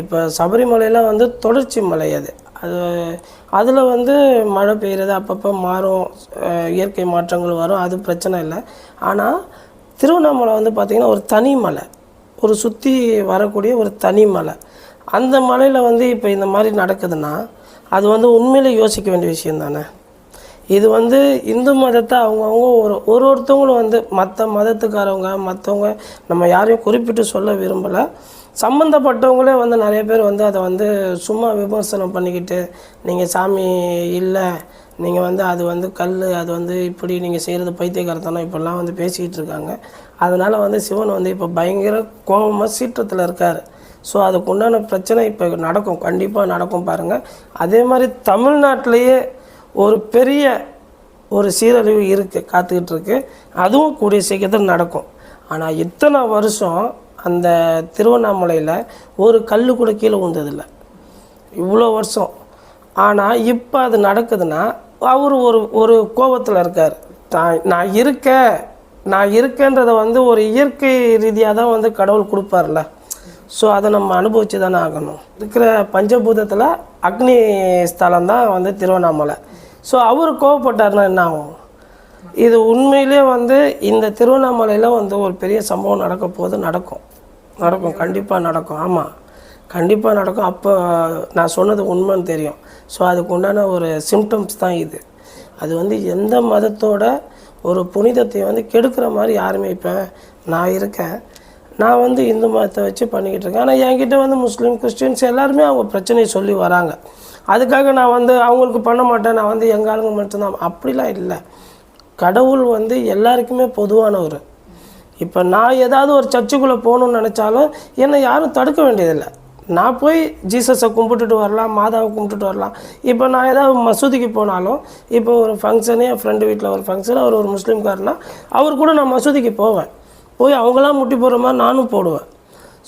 இப்போ சபரிமலையில் வந்து தொடர்ச்சி மலை அது. அது அதில் வந்து மழை பெய்யுறது அப்பப்போ மாறும் இயற்கை மாற்றங்கள் வரும் அது பிரச்சனை இல்லை. ஆனால் திருவண்ணாமலை வந்து பார்த்திங்கன்னா ஒரு தனி மலை. ஒரு சுற்றி வரக்கூடிய ஒரு தனி மலை. அந்த மலையில் வந்து இப்போ இந்த மாதிரி நடக்குதுன்னா அது வந்து உண்மையிலே யோசிக்க வேண்டிய விஷயம் தானே இது வந்து இந்து மதத்தை அவங்கவுங்க ஒரு ஒரு ஒருத்தவங்களும் வந்து மற்ற மதத்துக்காரவங்க மற்றவங்க நம்ம யாரையும் குறிப்பிட்டு சொல்ல விரும்பலை. சம்மந்தப்பட்டவங்களே வந்து நிறைய பேர் வந்து அதை வந்து சும்மா விமர்சனம் பண்ணிக்கிட்டு நீங்கள் சாமி இல்லை நீங்கள் வந்து அது வந்து கல் அது வந்து இப்படி நீங்கள் செய்கிறது பைத்தியக்காரத்தனம் இப்படிலாம் வந்து பேசிக்கிட்டு இருக்காங்க. அதனால் வந்து சிவன் வந்து இப்போ பயங்கர கோபமாக சீற்றத்தில் இருக்கார். ஸோ அதுக்கு உண்டான பிரச்சனை இப்போ நடக்கும். கண்டிப்பாக நடக்கும் பாருங்கள் அதே மாதிரி தமிழ்நாட்டிலேயே ஒரு பெரிய ஒரு சீரழிவு இருக்குது காத்துக்கிட்டு இருக்கு அதுவும் கூடிய சீக்கிரத்தில் நடக்கும். ஆனால் இத்தனை வருஷம் அந்த திருவண்ணாமலையில் ஒரு கல் கூட கீழே உந்ததில்லை இவ்வளோ வருஷம். ஆனால் இப்போ அது நடக்குதுன்னா அவர் ஒரு ஒரு கோபத்தில் இருக்கார். நான் நான் இருக்கேன். நான் இருக்கேன்றதை வந்து ஒரு இயற்கை ரீதியாக தான் வந்து கடவுள் கொடுப்பார்ல ஸோ அதை நம்ம அனுபவிச்சு தானே ஆகணும். இருக்கிற பஞ்சபூதத்தில் அக்னி ஸ்தலம் தான் வந்து திருவண்ணாமலை. ஸோ அவர் கோவப்பட்டார்னா என்ன ஆகும்? இது உண்மையிலே வந்து இந்த திருவண்ணாமலையில் வந்து ஒரு பெரிய சம்பவம் நடக்க போது நடக்கும். நடக்கும். கண்டிப்பாக நடக்கும். ஆமாம் கண்டிப்பாக நடக்கும். அப்போ நான் சொன்னது உண்மைன்னு தெரியும். ஸோ அதுக்கு உண்டான ஒரு சிம்டம்ஸ் தான் இது. அது வந்து எந்த மதத்தோட ஒரு புனிதத்தை வந்து கெடுக்கிற மாதிரி யாருமே இப்போ நான் இருக்கேன். நான் வந்து இந்து மதத்தை வச்சு பண்ணிக்கிட்டு இருக்கேன். ஆனால் என்கிட்ட வந்து முஸ்லீம் கிறிஸ்டின்ஸ் எல்லாருமே அவங்க பிரச்சனையை சொல்லி வராங்க. அதுக்காக நான் வந்து அவங்களுக்கு பண்ண மாட்டேன். நான் வந்து எங்கள் ஆளுங்க மட்டும்தான். அப்படிலாம் இல்லை. கடவுள் வந்து எல்லாருக்குமே பொதுவானவர். இப்போ நான் ஏதாவது ஒரு சர்ச்சுக்குள்ளே போகணும்னு நினச்சாலும் என்னை யாரும் தடுக்க வேண்டியதில்லை. நான் போய் ஜீசஸை கும்பிட்டுட்டு வரலாம் மாதாவை கும்பிட்டுட்டு வரலாம். இப்போ நான் ஏதாவது மசூதிக்கு போனாலும் இப்போ ஒரு ஃபங்க்ஷனே என் ஃப்ரெண்டு வீட்டில் ஒரு ஃபங்க்ஷன் அவர் ஒரு முஸ்லீம்காரனா அவர் கூட நான் மசூதிக்கு போவேன். போய் அவங்களாம் முட்டி போடுற மாதிரி நானும் போடுவேன்.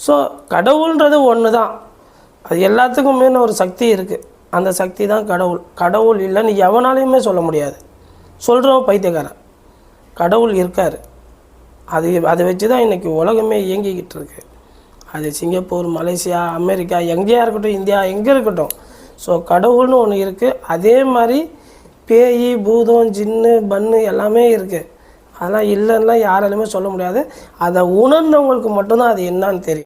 ஸோ கடவுள்ன்றது ஒன்று தான் அது எல்லாத்துக்கும் ஒரு சக்தி இருக்குது அந்த சக்தி தான் கடவுள். கடவுள் இல்லைன்னு எவனாலையுமே சொல்ல முடியாது. சொல்கிறவன் பைத்தியக்காரன். கடவுள் இருக்கார். அது அதை வச்சு தான் இன்றைக்கி உலகமே இயங்கிக்கிட்டு இருக்கு. அது சிங்கப்பூர் மலேசியா அமெரிக்கா எங்கேயா இருக்கட்டும் இந்தியா எங்கே இருக்கட்டும். ஸோ கடவுள்னு ஒன்று இருக்குது அதே மாதிரி பேய் பூதம் ஜின்னு பன்னு எல்லாமே இருக்குது அதெல்லாம் இல்லைன்னா யாராலுமே சொல்ல முடியாது. அதை உணர்ந்தவங்களுக்கு மட்டும்தான் அது என்னன்னு தெரியும்.